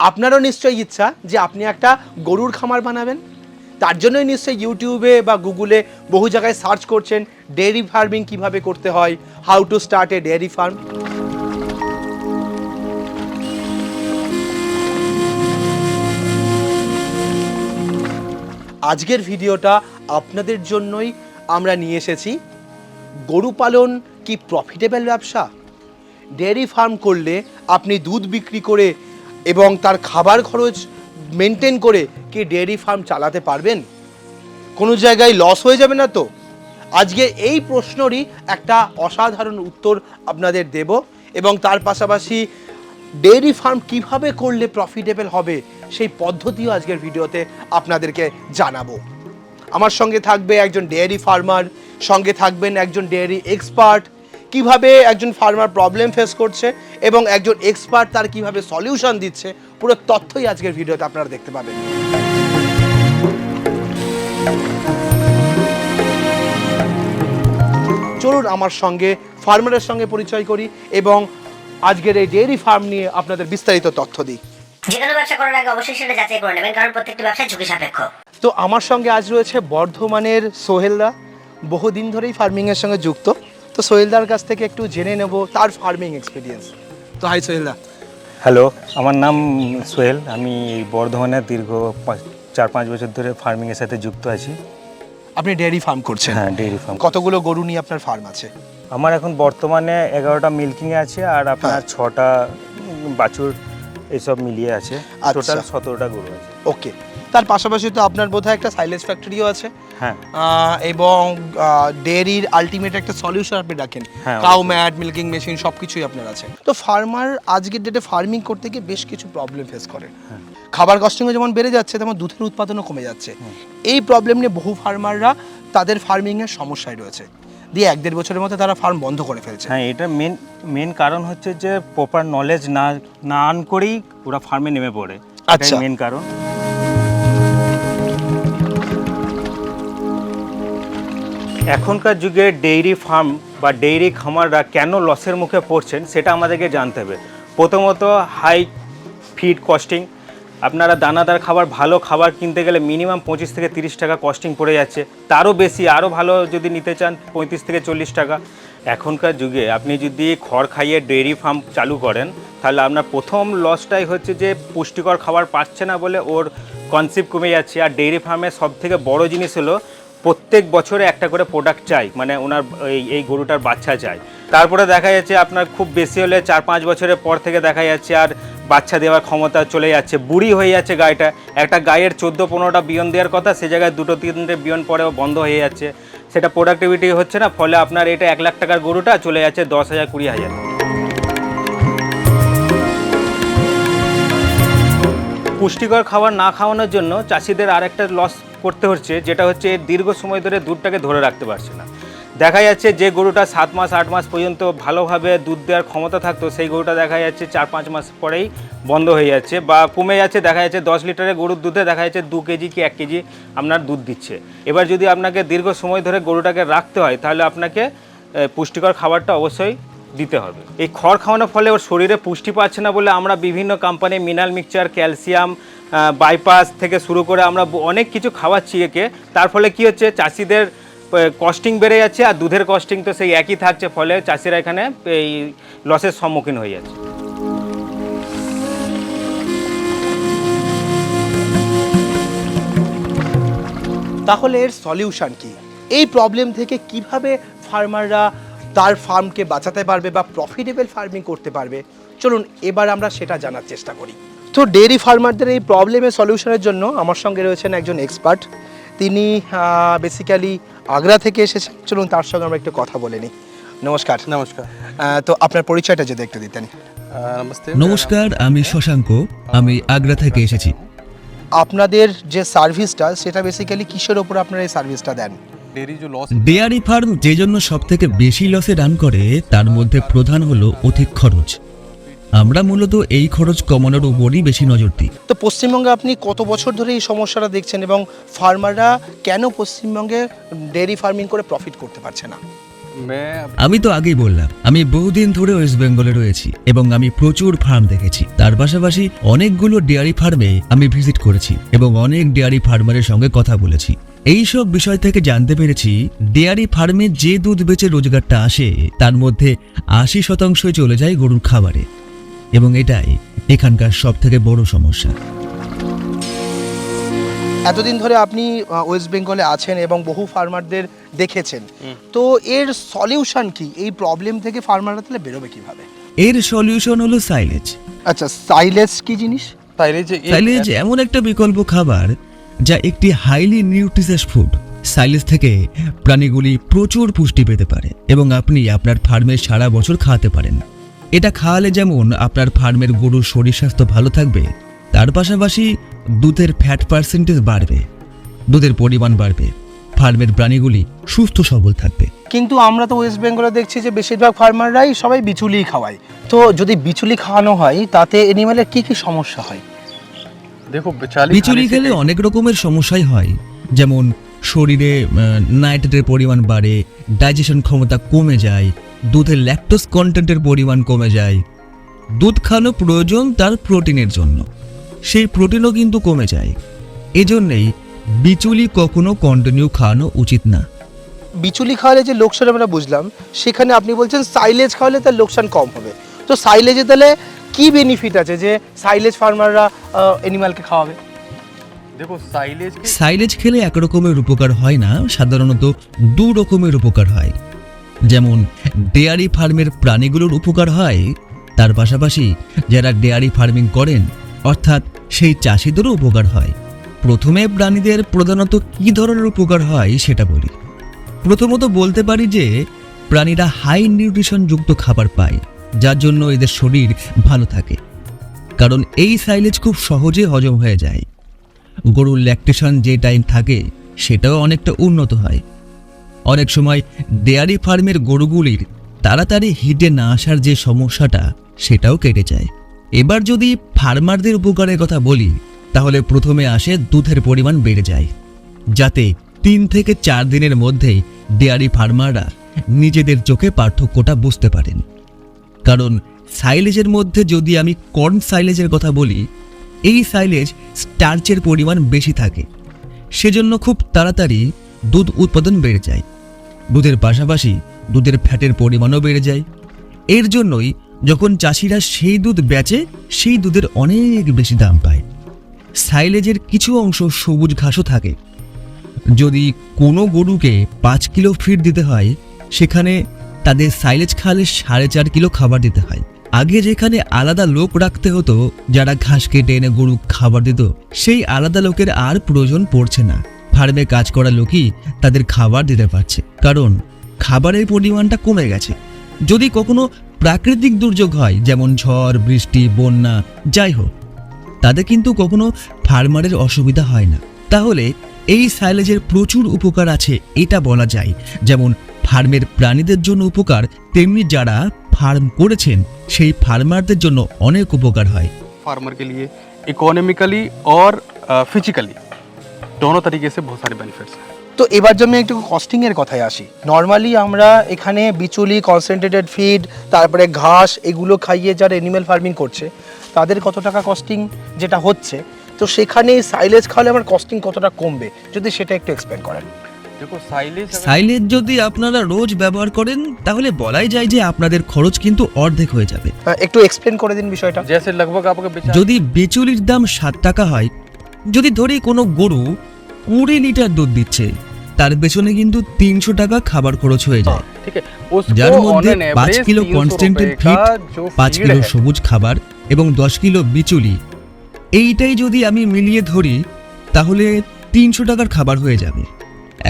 আপনারও নিশ্চয়ই ইচ্ছা যে আপনি একটা গরুর খামার বানাবেন। তার জন্যই নিশ্চয়ই ইউটিউবে বা গুগলে বহু জায়গায় সার্চ করছেন ডেয়ারি ফার্মিং কীভাবে করতে হয়, how to start a dairy farm. আজকের ভিডিওটা আপনাদের জন্যই আমরা নিয়ে এসেছি। গরু পালন কি প্রফিটেবল ব্যবসা? ডেয়ারি ফার্ম করলে আপনি দুধ বিক্রি করে এবং তার খাবার খরচ মেনটেন করে কি ডেয়ারি ফার্ম চালাতে পারবেন? কোনো জায়গায় লস হয়ে যাবে না তো? আজকে এই প্রশ্নরই একটা অসাধারণ উত্তর আপনাদের দেব এবং তার পাশাপাশি ডেয়ারি ফার্ম কীভাবে করলে প্রফিটেবল হবে সেই পদ্ধতিও আজকের ভিডিওতে আপনাদেরকে জানাব। আমার সঙ্গে থাকবে একজন ডেয়ারি ফার্মার সঙ্গে থাকবেন একজন ডেয়ারি এক্সপার্ট কীভাবে একজন ফার্মার প্রবলেম ফেস করছে এবং একজন এক্সপার্ট তার কীভাবে সলিউশন দিচ্ছে পুরো তথ্যই আজকের ভিডিওতে আপনারা দেখতে পাবেন। চলুন আমার সঙ্গে ফার্মারের সঙ্গে পরিচয় করি এবং আজকের এই ডেয়ারি ফার্ম নিয়ে আপনাদের বিস্তারিত তথ্য দিই। যে কোনো ব্যবসা করার আগে অবশ্যই সেটা যাচাই করে নেবেন কারণ প্রত্যেকটি ব্যবসায় ঝুঁকি সাপেক্ষ। তো আমার সঙ্গে আজ রয়েছে বর্ধমানের সোহেলরা বহুদিন ধরেই ফার্মিংয়ের সঙ্গে যুক্ত। তো সোহেলদার কাছ থেকে একটু জেনে নেব তার ফার্মিং এক্সপিরিয়েন্স তো হাই সোহেলদা। হ্যালো আমার নাম সোহেল। আমি এই বর্ধমানের দীর্ঘ পাঁচ- চার পাঁচ বছর ধরে ফার্মিংয়ের সাথে যুক্ত আছি। আপনি ডেয়ারি ফার্ম করছেন? হ্যাঁ ডেইরি ফার্ম কতগুলো গরু নিয়ে আপনার ফার্ম আছে? আমার এখন বর্তমানে এগারোটা মিল্কিংয়ে আছে আর আপনার হ্যাঁ। ছটা বাছুর এসব মিলিয়ে আছে। আচ্ছা। টোটাল সতেরোটা গরু আছে। ওকে তার পাশাপাশি তো আপনার বোধহয় একটা সাইলেন্স ফ্যাক্টরিও আছে। হ্যাঁ। এবং ডেয়ারির আলটিমেট একটা সলিউশন আপনি রাখেন। কাউ ম্যাট মিল্কিং মেশিন সব কিছুই আপনার আছে। তো ফার্মার আজকের ডেটে ফার্মিং করতে গিয়ে বেশ কিছু প্রবলেম ফেস করে। হ্যাঁ। খাবার কস্টিংও যেমন বেড়ে যাচ্ছে তেমন দুধের উৎপাদনও কমে যাচ্ছে। এই প্রবলেম নিয়ে বহু ফার্মাররা তাদের ফার্মিংয়ের সমস্যায় রয়েছে। দিয়ে এক দেড় বছরের মধ্যে তারা ফার্ম বন্ধ করে ফেলছে। হ্যাঁ এটা মেন মেন কারণ হচ্ছে যে প্রপার নলেজ না না আন করেই ওরা ফার্মে নেমে পড়ে। আচ্ছা। মেন কারণ। এখনকার যুগে ডেইরি ফার্ম বা ডেইরি খামাররা কেন লসের মুখে পড়ছেন সেটা আমাদেরকে জানতে হবে। প্রথমত, হাই ফিড কস্টিং। আপনারা দানাদার খাবার, ভালো খাবার কিনতে গেলে মিনিমাম পঁচিশ থেকে তিরিশ টাকা কস্টিং পড়ে যাচ্ছে। তারও বেশি, আরও ভালো যদি নিতে চান, পঁয়ত্রিশ থেকে চল্লিশ টাকা। এখনকার যুগে আপনি যদি খড় খাইয়ে ডেইরি ফার্ম চালু করেন, তাহলে আপনার প্রথম লসটাই হচ্ছে যে পুষ্টিকর খাবার পাচ্ছে না বলে ওর কনসেপ্ট কমে যাচ্ছে। আর ডেইরি ফার্মের সব থেকে বড় জিনিস হলো প্রত্যেক বছরে একটা করে প্রোডাক্ট চাই মানে ওনার এই এই গরুটার বাচ্চা চাই। তারপরে দেখা যাচ্ছে আপনার খুব বেশি হলে চার পাঁচ বছরের পর থেকে দেখা যাচ্ছে আর বাচ্চা দেওয়ার ক্ষমতা চলে যাচ্ছে, বুড়ি হয়ে যাচ্ছে গায়েটা একটা গায়ের চোদ্দ পনেরোটা বিয়ন দেওয়ার কথা, সে জায়গায় দুটো তিনটে বিয়ন পরেও বন্ধ হয়ে যাচ্ছে। সেটা প্রোডাক্টিভিটি হচ্ছে না, ফলে আপনার এটা এক লাখ টাকার গরুটা চলে যাচ্ছে দশ হাজার, কুড়ি হাজার। পুষ্টিকর খাবার না খাওয়ানোর জন্য চাষিদের আরেকটা লস করতে হচ্ছে, যেটা হচ্ছে দীর্ঘ সময় ধরে দুধটাকে ধরে রাখতে পারছে না। দেখা যাচ্ছে যে গরুটা সাত মাস, আট মাস পর্যন্ত ভালোভাবে দুধ দেওয়ার ক্ষমতা থাকতো, সেই গরুটা দেখা যাচ্ছে চার, পাঁচ মাস পরেই বন্ধ হয়ে যাচ্ছে বা কমে যাচ্ছে। দেখা যাচ্ছে দশ লিটারের গরুর দুধে দেখা যাচ্ছে দু কেজি কি এক কেজি আপনার দুধ দিচ্ছে। এবার যদি আপনাকে দীর্ঘ সময় ধরে গরুটাকে রাখতে হয়, তাহলে আপনাকে পুষ্টিকর খাবারটা অবশ্যই দিতে হবে। এই খড় খাওয়ানোর ফলে ওর শরীরে পুষ্টি পাচ্ছে না বলে আমরা বিভিন্ন company mineral mixture, calcium bypass থেকে শুরু করে আমরা অনেক কিছু খাওয়াচ্ছি একে। তার ফলে কি হচ্ছে, চাষিদের কস্টিং বেড়ে যাচ্ছে আর দুধের কস্টিং তো সেই একই থাকছে, ফলে চাষিরা এখানে এই লসের সম্মুখীন হয়ে যাচ্ছে। তাহলে এর সলিউশন কি? এই প্রবলেম থেকে কীভাবে ফার্মাররা তার ফার্মকে বাঁচাতে পারবে বা প্রফিটেবল ফার্মিং করতে পারবে? চলুন এবার আমরা সেটা জানার চেষ্টা করি। তো ডেয়ারি ফার্মারদের এই প্রবলেমের সলিউশনের জন্য আমার সঙ্গে রয়েছেন একজন এক্সপার্ট তিনি বেসিক্যালি আগ্রা থেকে এসেছেন। চলুন তার সঙ্গে আমরা একটু কথা বলে নিই। নমস্কার। নমস্কার। তো আপনার পরিচয়টা যদি একটু দিতেন। নমস্কার আমি শশাঙ্ক। আমি আগ্রা থেকে এসেছি। আপনাদের যে সার্ভিসটা সেটা বেসিক্যালি কিসের ওপর আপনারা এই সার্ভিসটা দেন? ডেয়ারি ফার্ম যে জন্য সব থেকে বেশি লসে রান করে তার মধ্যে প্রধান হলো অধিক খরচ। আমরা মূলত এই খরচ কমানোর উপরই বেশি নজর দিই। তো পশ্চিমবঙ্গে আপনি কত বছর ধরে এই সমস্যাটা দেখছেন এবং ফার্মাররা কেন পশ্চিমবঙ্গে ডেয়ারি ফার্মিং করে প্রফিট করতে পারছে না? আমি তো আগেই বললাম আমি বহুদিন ধরে ওয়েস্ট বেঙ্গলে রয়েছি এবং আমি প্রচুর ফার্ম দেখেছি। তার পাশাপাশি অনেকগুলো ডেয়ারি ফার্মে আমি ভিজিট করেছি এবং অনেক ডেয়ারি ফার্মারের সঙ্গে কথা বলেছি। এই সব বিষয় থেকে জানতে পেরেছি ডেয়ারি ফার্মে যে দুধ বেচে রোজগারটা আসে তার মধ্যে আশি শতাংশই চলে যায় গরুর খাবারে। এবং এটাই এখানকার সব থেকে বড় সমস্যা। এতদিন ধরে আপনি ওয়েস্ট বেঙ্গলে আছেন এবং বহু ফার্মারদের দেখেছেন। তো এর সলিউশন কি? এই প্রবলেম থেকে ফার্মাররা তাহলে বেরোবে কীভাবে? এর সলিউশন হলো সাইলেজ আচ্ছা সাইলেজ কি জিনিস? সাইলেজ সাইলেজ এমন একটা বিকল্প খাবার যা একটি হাইলি নিউট্রিশাস ফুড সাইলেজ থেকে প্রাণীগুলি প্রচুর পুষ্টি পেতে পারে এবং আপনি আপনার ফার্মে সারা বছর খাওয়াতে পারেন। এটা খাওয়ালে যেমন আপনার ফার্মের গরুর শরীর স্বাস্থ্য ভালো থাকবে তার পাশাপাশি দুধের ফ্যাট পার্সেন্টেজ বাড়বে দুধের পরিমাণ বাড়বে ফার্মের প্রাণীগুলি সুস্থ সবল থাকবে। কিন্তু আমরা তো ওয়েস্ট বেঙ্গলে দেখছি যে বেশিরভাগ ফার্মাররাই সবাই বিচুলি খাওয়ায়। তো যদি বিচুলি খাওয়ানো হয় তাতে অ্যানিমালের কি কি সমস্যা হয়? দেখো বিচুলি খেলে অনেক রকমের সমস্যাই হয়। যেমন শরীরে নাইট্রেটের পরিমাণ বাড়ে ডাইজেশন ক্ষমতা কমে যায় দুধের ল্যাকটোস কন্টেন্টের পরিমাণ কমে যায়। দুধ খাওয়ানো প্রয়োজন তার প্রোটিনের জন্য। সেই প্রোটিনও কিন্তু কমে যায়। এজন্যেই বিচুলি কখনো কন্টিনিউ খাওয়ানো উচিত না। বিচুলি খাওয়ালে যে লোকসান আমরা বুঝলাম সেখানে আপনি বলছেন সাইলেজ খাওয়ালে তার লোকসান কম হবে। তো সাইলেজে তাহলে কি বেনিফিট আছে যে সাইলেজ ফার্মাররা অ্যানিমালকে খাওয়াবে? সাইলেজ খেলে একরকমের উপকার হয় না সাধারণত দু রকমের উপকার হয়। যেমন ডেয়ারি ফার্মের প্রাণীগুলোর উপকার হয়, তার পাশাপাশি যারা ডেয়ারি ফার্মিং করেন, অর্থাৎ সেই চাষিদেরও উপকার হয়। প্রথমে প্রাণীদের প্রধানত কী ধরনের উপকার হয় সেটা বলি। প্রথমত বলতে পারি যে, প্রাণীরা হাই নিউট্রিশনযুক্ত খাবার পায়, যার জন্য এদের শরীর ভালো থাকে। কারণ এই সাইলেজ খুব সহজে হজম হয়ে যায়। গরুর ল্যাকটেশন যে টাইম থাকে, সেটাও অনেকটা উন্নত হয়। অনেক সময় ডেয়ারি ফার্মের গরুগুলির তাড়াতাড়ি হিটে না আসার যে সমস্যাটা, সেটাও কেটে যায়। এবার যদি ফার্মারদের উপকারের কথা বলি, তাহলে প্রথমে আসে দুধের পরিমাণ বেড়ে যায়। যাতে তিন থেকে চার দিনের মধ্যেই ডেয়ারি ফার্মাররা নিজেদের চোখে পার্থক্যটা বুঝতে পারেন। কারণ সাইলেজের মধ্যে যদি আমি কর্ন সাইলেজের কথা বলি, এই সাইলেজ স্টার্চের পরিমাণ বেশি থাকে। সেজন্য খুব তাড়াতাড়ি দুধ উৎপাদন বেড়ে যায়। দুধের পাশাপাশি দুধের ফ্যাটের পরিমাণও বেড়ে যায়। এর জন্যই যখন চাষিরা সেই দুধ বেচে, সেই দুধের অনেক বেশি দাম পায়। সাইলেজের কিছু অংশ সবুজ ঘাসও থাকে। যদি কোনো গরুকে পাঁচ কিলো ফিড দিতে হয়, সেখানে তাদের সাইলেজ খালে সাড়ে চার কিলো খাবার দিতে হয়। আগে যেখানে আলাদা লোক রাখতে হতো, যারা ঘাস কেটে এনে গরু খাবার দিত, সেই আলাদা লোকের আর প্রয়োজন পড়ছে না। ফার্মে কাজ করা লোকই তাদের খাবার দিতে পারছে। কারণ খাবারের পরিমাণটা কমে গেছে। যদি কখনো প্রাকৃতিক দুর্যোগ হয়, যেমন ঝড়, বৃষ্টি, বন্যা, যাই হোক তাদের কিন্তু কখনো ফার্মারের অসুবিধা হয় না। তাহলে এই সাইলেজের প্রচুর উপকার আছে, এটা বলা যায়। যেমন ফার্মের প্রাণীদের জন্য উপকার, তেমনি যারা ফার্ম করেছেন, সেই ফার্মারদের জন্য অনেক উপকার হয়। ফার্মারকে লিয়ে ইকোনমিক্যালি অর ফিজিক্যালি दोनों तरीके से बहुत सारे बेनिफिट्स हैं তো এবার জন্য একটু কস্টিং এর কথায় আসি নর্মালি আমরা এখানে বিচুলি কনসেন্ট্রেটেড ফিড তারপরে ঘাস এগুলো খাইয়ে যারা এনিম্যাল ফার্মিং করছে তাদের কত টাকা কস্টিং যেটা হচ্ছে তো সেখানে সাইলেজ খাওয়ালে আমার কস্টিং কতটা কমবে যদি সেটা একটু এক্সপ্লেন করেন देखो साइलेज अगर- সাইলেজ যদি আপনারা রোজ ব্যবহার করেন তাহলে বলাই যায় যে আপনাদের খরচ কিন্তু অর্ধেক হয়ে যাবে আহ, একটু এক্সপ্লেন করে দিন বিষয়টা जैसे लगभग आपका बेचा যদি বেচুলির দাম সাত টাকা হয় যদি ধরি কোনো গরু কুড়ি লিটার দুধ দিচ্ছে তার পেছনে কিন্তু তিনশো টাকা খাবার খরচ হয়ে যায়। যার মধ্যে পাঁচ কিলো কনস্টেন্টেড ফিট পাঁচ কিলো সবুজ খাবার এবং দশ কিলো বিচুলি এইটাই যদি আমি মিলিয়ে ধরি তাহলে তিনশো টাকার খাবার হয়ে যাবে।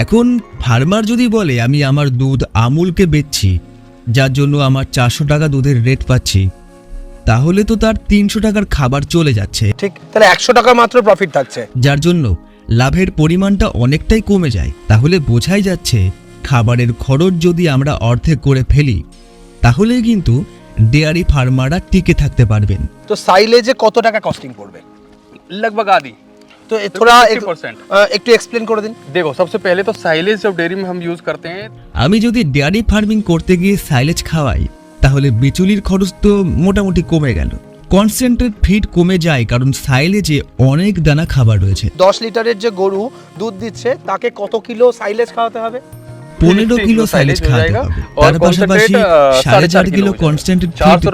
এখন ফার্মার যদি বলে আমি আমার দুধ আমুলকে বেচছি যার জন্য আমার চারশো টাকা দুধের রেট পাচ্ছি তাহলে তো তার তিনশো টাকার খাবার চলে যাচ্ছে ঠিক তাহলে একশো টাকা মাত্র প্রফিট থাকছে যার জন্য লাভের পরিমাণটা অনেকটাই কমে যায় তাহলে বোঝাই যাচ্ছে খাবারের খরচ যদি আমরা অর্ধেক করে ফেলি তাহলে কিন্তু ডেয়ারি ফার্মাররা টিকে থাকতে পারবেন তো সাইলেজে কত টাকা কস্টিং পড়বে लगभग आधी তো এ থোড়া এক- 50% আহ, একটু এক্সপ্লেন করে দিন देखो सबसे पहले तो साइलेज जब डेयरी में हम यूज़ करते हैं আমি যদি ডেয়ারি ফার্মিং করতে গিয়ে সাইলেজ খাওয়াই তাহলে বিচুলির খরচ তো মোটামুটি কমে গেল। কনসেন্ট্রেট ফিড কমে যায় কারণ সাইলেজে অনেক দানা খাবার রয়েছে। দশ লিটারের যে গরু দুধ দিচ্ছে তাকে কত কিলো সাইলেজ খাওয়াতে হবে? পনেরো কিলো সাইলেজ খাওয়াতে হবে। তার পাশাপাশি সাড়ে চার কিলো ফিড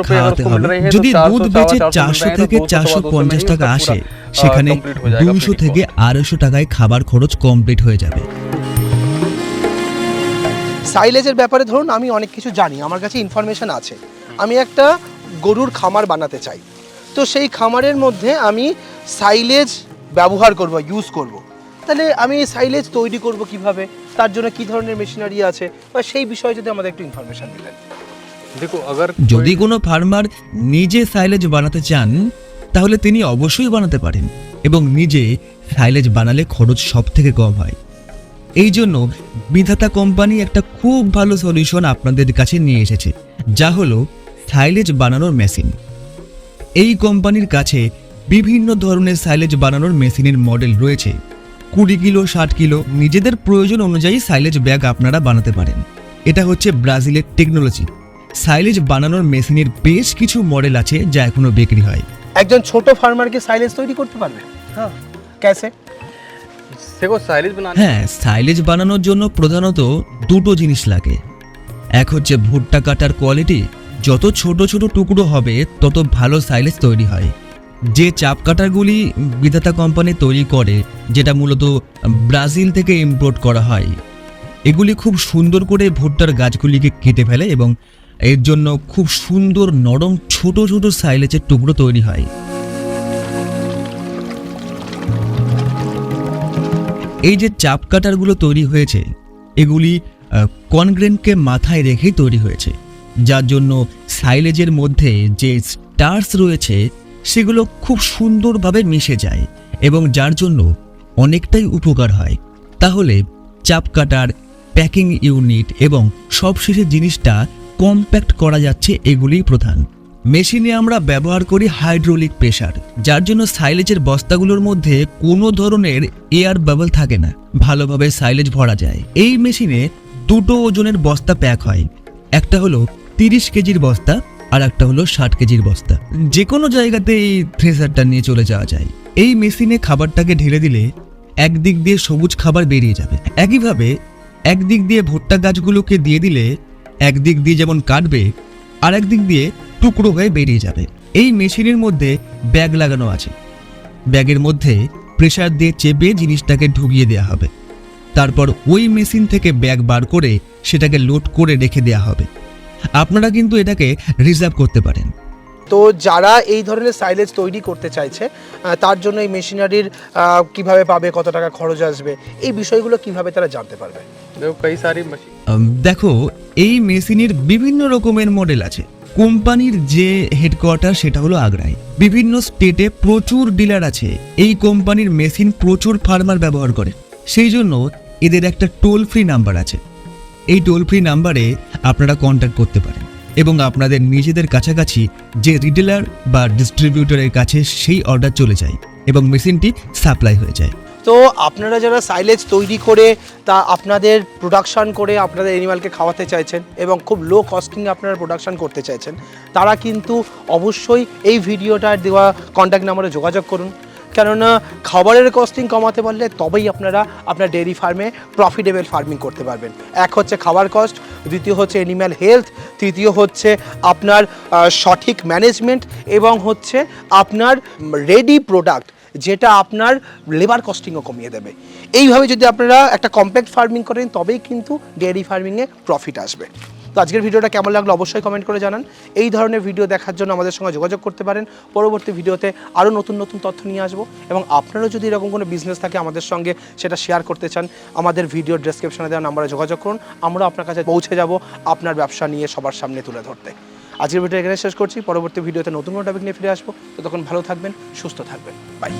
খাওয়াতে হবে। যদি দুধ বেচে চারশো থেকে চারশো পঞ্চাশ টাকা আসে সেখানে দুইশো থেকে আড়াইশো টাকায় খাবার খরচ কমপ্লিট হয়ে যাবে। সাইলেজের ব্যাপারে ধরুন আমি অনেক কিছু জানি আমার কাছে ইনফরমেশান আছে। আমি একটা গরুর খামার বানাতে চাই। তো সেই খামারের মধ্যে আমি সাইলেজ ব্যবহার করব ইউজ করব। তাহলে আমি সাইলেজ তৈরি করব কীভাবে? তার জন্য কি ধরনের মেশিনারি আছে? বা সেই বিষয়ে যদি আমাদের একটু ইনফরমেশান দিলেন যদি কোনো ফার্মার নিজে সাইলেজ বানাতে চান তাহলে তিনি অবশ্যই বানাতে পারেন এবং নিজে সাইলেজ বানালে খরচ সব থেকে কম হয়। এই জন্য বিধাতা কোম্পানি একটা খুব ভালো সলিউশন আপনাদের কাছে নিয়ে এসেছে যা হলো সাইলেজ বানানোর মেশিন এই কোম্পানির কাছে বিভিন্ন ধরনের সাইলেজ বানানোর মেশিনের মডেল রয়েছে। কুড়ি কিলো ষাট কিলো নিজেদের প্রয়োজন অনুযায়ী সাইলেজ ব্যাগ আপনারা বানাতে পারেন। এটা হচ্ছে ব্রাজিলের টেকনোলজি সাইলেজ বানানোর মেশিনের বেশ কিছু মডেল আছে যা এখনও বিক্রি হয়। একজন ছোট ফার্মারকে সাইলেজ তৈরি করতে পারবে? হ্যাঁ। কেসে হ্যাঁ সাইলেজ বানানোর জন্য প্রধানত দুটো জিনিস লাগে। এক হচ্ছে ভুট্টা কাটার কোয়ালিটি, যত ছোট ছোট টুকরো হবে, তত ভালো সাইলেজ তৈরি হয়। যে চাপ কাটারগুলি বিধাতা কোম্পানি তৈরি করে, যেটা মূলত ব্রাজিল থেকে ইম্পোর্ট করা হয়, এগুলি খুব সুন্দর করে ভুট্টার গাছগুলিকে কেটে ফেলে এবং এর জন্য খুব সুন্দর নরম ছোট ছোট সাইলেজের টুকরো তৈরি হয়। এই যে চাপ কাটারগুলো তৈরি হয়েছে, এগুলি কনগ্রেনকে মাথায় রেখেই তৈরি হয়েছে। যার জন্য সাইলেজের মধ্যে যে স্টার্স রয়েছে, সেগুলো খুব সুন্দরভাবে মিশে যায় এবং যার জন্য অনেকটাই উপকার হয়। তাহলে চাপ কাটার প্যাকিং ইউনিট এবং সবশেষে জিনিসটা কম্প্যাক্ট করা যাচ্ছে, এগুলিই প্রধান। মেশিনে আমরা ব্যবহার করি হাইড্রোলিক প্রেসার, যার জন্য সাইলেজের বস্তাগুলোর মধ্যে কোনো ধরনের এয়ার বাবল থাকে না। ভালোভাবে সাইলেজ ভরা যায়। এই মেশিনে দুটো ওজনের বস্তা প্যাক হয়। একটা হলো তিরিশ কেজির বস্তা আর একটা হলো ষাট কেজির বস্তা। যে কোনো জায়গাতে এই থ্রেসারটা নিয়ে চলে যাওয়া যায়। এই মেশিনে খাবারটাকে ঢেলে দিলে একদিক দিয়ে সবুজ খাবার বেরিয়ে যাবে। একইভাবে একদিক দিয়ে ভুট্টা গাছগুলোকে দিয়ে দিলে একদিক দিয়ে যেমন কাটবে আর একদিক দিয়ে টুকরো হয়ে বেরিয়ে যাবে। এই মেশিনের মধ্যে ব্যাগ লাগানো আছে। ব্যাগের মধ্যে প্রেশার দিয়ে চেপে জিনিসটাকে ঢুকিয়ে দেওয়া হবে। তারপর ওই মেশিন থেকে ব্যাগ বার করে সেটাকে লোড করে রেখে দেওয়া হবে। আপনারা কিন্তু এটাকে রিজার্ভ করতে পারেন। তো যারা এই ধরনের সাইলেজ তৈরি করতে চাইছে তার জন্য এই মেশিনারির কীভাবে পাবে কত টাকা খরচ আসবে এই বিষয়গুলো কীভাবে তারা জানতে পারবে? দেখো এই মেশিনের বিভিন্ন রকমের মডেল আছে। কোম্পানির যে হেডকোয়ার্টার সেটা হলো আগ্রায় বিভিন্ন স্টেটে প্রচুর ডিলার আছে। এই কোম্পানির মেশিন প্রচুর ফার্মার ব্যবহার করে। সেই জন্য এদের একটা টোল ফ্রি নাম্বার আছে। এই টোল ফ্রি নাম্বারে আপনারা কন্ট্যাক্ট করতে পারেন এবং আপনাদের নিজেদের কাছাকাছি যে রিটেলার বা ডিস্ট্রিবিউটরের কাছে সেই অর্ডার চলে যায় এবং মেশিনটি সাপ্লাই হয়ে যায়। তো আপনারা যারা সাইলেজ তৈরি করে তা আপনাদের প্রোডাকশান করে আপনাদের অ্যানিমালকে খাওয়াতে চাইছেন এবং খুব লো কস্টিংয়ে আপনারা প্রোডাকশান করতে চাইছেন, তারা কিন্তু অবশ্যই এই ভিডিওটার দেওয়া কন্ট্যাক্ট নাম্বারে যোগাযোগ করুন। কেননা খাবারের কস্টিং কমাতে পারলে তবেই আপনারা আপনার ডেয়ারি ফার্মে প্রফিটেবল ফার্মিং করতে পারবেন। এক হচ্ছে খাবার কস্ট দ্বিতীয় হচ্ছে অ্যানিম্যাল হেলথ তৃতীয় হচ্ছে আপনার সঠিক ম্যানেজমেন্ট এবং হচ্ছে আপনার রেডি প্রোডাক্ট যেটা আপনার লেবার কস্টিংও কমিয়ে দেবে। এইভাবে যদি আপনারা একটা কম্প্যাক্ট ফার্মিং করেন, তবেই কিন্তু ডেয়ারি ফার্মিংয়ে প্রফিট আসবে। তো আজকের ভিডিওটা কেমন লাগল অবশ্যই কমেন্ট করে জানান। এই ধরনের ভিডিও দেখার জন্য আমাদের সঙ্গে যোগাযোগ করতে পারেন। পরবর্তী ভিডিওতে আরও নতুন নতুন তথ্য নিয়ে আসব এবং আপনারও যদি এরকম কোনো বিজনেস থাকে আমাদের সঙ্গে সেটা শেয়ার করতে চান, আমাদের ভিডিও ডেসক্রিপশনে দেওয়া নাম্বারে যোগাযোগ করুন। আমরা আপনার কাছে পৌঁছে যাব আপনার ব্যবসা নিয়ে সবার সামনে তুলে ধরতে। আজকের ভিডিও এখানে শেষ করছি। পরবর্তী ভিডিওতে নতুন কোনো টপিক নিয়ে ফিরে আসব। তো তখন ভালো থাকবেন, সুস্থ থাকবেন। বাই